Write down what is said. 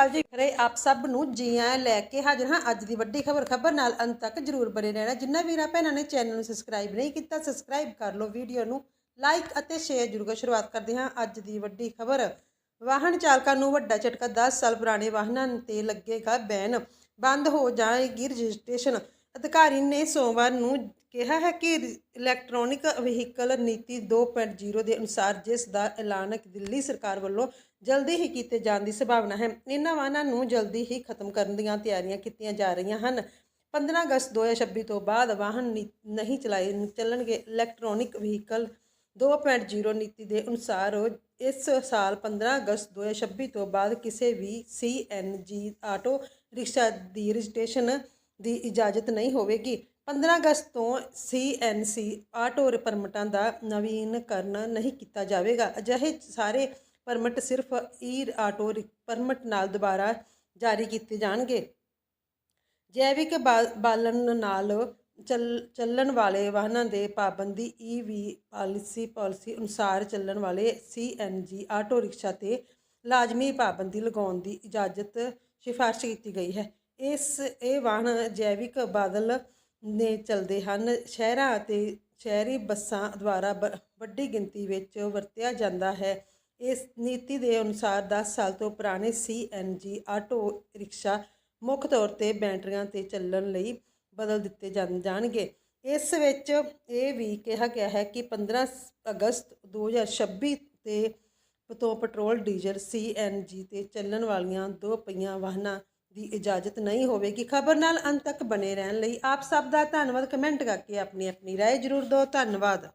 ਅਕਾਲ ਜੀ ਖਰੇ ਆਪ ਸਭ ਨੂੰ ਜੀ ਆਇਆਂ ਲੈ ਕੇ ਹਾਜ਼ਰ ਹਾਂ। ਅੱਜ ਦੀ ਵੱਡੀ ਖਬਰ ਖਬਰ ਨਾਲ ਅੰਤ ਤੱਕ ਜਰੂਰ ਬਣੇ ਰਹਿਣਾ। ਜਿੰਨਾ ਵੀਰਾਂ ਭੈਣਾਂ ਨੇ ਚੈਨਲ ਨੂੰ ਸਬਸਕ੍ਰਾਈਬ ਨਹੀਂ ਕੀਤਾ ਸਬਸਕ੍ਰਾਈਬ ਕਰ ਲਓ ਵੀਡੀਓ ਨੂੰ। ਲਾਈਕ ਅਤੇ ਸ਼ੇਅਰ ਜਰੂਰ ਕਰੋ ਸ਼ੁਰੂਆਤ ਕਰਦੇ ਹਾਂ ਅੱਜ ਦੀ ਵੱਡੀ ਖਬਰ। ਵਾਹਨ ਚਾਲਕਾਂ ਨੂੰ ਵੱਡਾ ਝਟਕਾ 10 ਸਾਲ ਪੁਰਾਣੇ ਵਾਹਨਾਂ ਤੇ ਲੱਗੇਗਾ ਬੈਨ। ਬੰਦ ਹੋ ਜਾਏਗੀ ਰਜਿਸਟ੍ਰੇਸ਼ਨ। ਅਧਿਕਾਰੀ ਨੇ ਸੋਮਵਾਰ ਨੂੰ ਕਿਹਾ ਹੈ ਕਿ ਇਲੈਕਟ੍ਰੋਨਿਕ ਵਹੀਕਲ ਨੀਤੀ 2.0 ਦੇ ਅਨੁਸਾਰ ਜਿਸ ਦਾ ਐਲਾਨ ਦਿੱਲੀ ਸਰਕਾਰ ਵੱਲੋਂ ਜਲਦੀ ਹੀ ਕੀਤੇ ਜਾਣ ਦੀ ਸੰਭਾਵਨਾ ਹੈ। ਇਹਨਾਂ ਵਾਹਨਾਂ ਨੂੰ ਜਲਦੀ ਹੀ ਖਤਮ ਕਰਨ ਦੀਆਂ ਤਿਆਰੀਆਂ ਕੀਤੀਆਂ ਜਾ ਰਹੀਆਂ ਹਨ। 15 ਅਗਸਤ 2026 ਤੋਂ ਬਾਅਦ ਵਾਹਨ ਨੀ- ਨਹੀਂ ਚਲਾਏ ਚੱਲਣਗੇ। ਇਲੈਕਟ੍ਰੋਨਿਕ ਵਹੀਕਲ 2.0 ਨੀਤੀ ਦੇ ਅਨੁਸਾਰ ਇਸ ਸਾਲ 15 ਅਗਸਤ 2026 ਤੋਂ ਬਾਅਦ ਕਿਸੇ ਵੀ ਸੀਐਨਜੀ ਆਟੋ, ਰਿਕਸ਼ਾ ਦੀ ਰਜਿਸਟ੍ਰੇਸ਼ਨ ਦੀ ਇਜਾਜ਼ਤ ਨਹੀਂ ਹੋਵੇਗੀ। 15 ਅਗਸਤ ਤੋਂ ਸੀਐਨਸੀ ਆਟੋ ਪਰਮਿਟਾਂ ਦਾ ਨਵੀਨੀਕਰਨ ਨਹੀਂ ਕੀਤਾ ਜਾਵੇਗਾ। ਅਜਿਹੇ ਸਾਰੇ ਪਰਮਿਟ ਸਿਰਫ ਈ ਆਟੋ ਰਿ- ਪਰਮਿਟ ਨਾਲ ਦੁਬਾਰਾ ਜਾਰੀ ਕੀਤੇ ਜਾਣਗੇ। ਜੈਵਿਕ ਬਾ- ਬਾਲਣ ਨਾਲ ਚੱਲਣ ਵਾਲੇ ਵਾਹਨਾਂ ਦੇ ਪਾਬੰਦੀ ਈਵੀ ਪਾਲਿਸੀ ਪਾਲਿਸੀ ਅਨੁਸਾਰ ਚੱਲਣ ਵਾਲੇ ਸੀਐਨਜੀ ਆਟੋ ਰਿਕਸ਼ਾ ਤੇ ਲਾਜ਼ਮੀ ਪਾਬੰਦੀ ਲਗਾਉਣ ਦੀ ਇਜਾਜ਼ਤ ਸਿਫਾਰਸ਼ ਕੀਤੀ ਗਈ ਹੈ। ਇਸ ਇਹ ਵਾਹਨ ਜੈਵਿਕ ਬਾਦਲ ਨੇ ਚੱਲਦੇ ਹਨ। ਸ਼ਹਿਰਾਂ ਅਤੇ ਸ਼ਹਿਰੀ ਬੱਸਾਂ ਦੁਆਰਾ ਬ- ਵੱਡੀ ਗਿਣਤੀ ਵਿੱਚ ਵਰਤਿਆ ਜਾਂਦਾ ਹੈ। ਇਸ ਨੀਤੀ ਦੇ ਅਨੁਸਾਰ 10 ਸਾਲ ਤੋਂ ਪੁਰਾਣੇ ਸੀਐਨਜੀ ਆਟੋ ਰਿਕਸ਼ਾ ਮੁੱਖ ਤੌਰ ਤੇ ਬੈਟਰੀਆਂ ਤੇ ਚੱਲਣ ਲਈ ਬਦਲ ਦਿੱਤੇ ਜਾਣ- ਜਾਣਗੇ। ਇਸ ਵਿੱਚ ਇਹ ਵੀ ਕਿਹਾ ਗਿਆ ਹੈ ਕਿ 15 ਅਗਸਤ 2026 ਤੇ ਤੋਂ ਪੈਟਰੋਲ ਡੀਜ਼ਲ ਸੀਐਨਜੀ ਤੇ ਚੱਲਣ ਵਾਲੀਆਂ ਦੋ ਪਹੀਆਂ ਵਾਹਨਾਂ ਦੀ ਇਜਾਜ਼ਤ ਨਹੀਂ ਹੋਵੇਗੀ ਖਬਰ ਨਾਲ ਅੰਤ ਤੱਕ ਬਣੇ ਰਹਿਣ ਲਈ ਆਪ ਸਭ ਦਾ ਧੰਨਵਾਦ ਕਮੈਂਟ ਕਰਕੇ ਆਪਣੀ ਆਪਣੀ رائے ਜ਼ਰੂਰ ਦਿਓ ਧੰਨਵਾਦ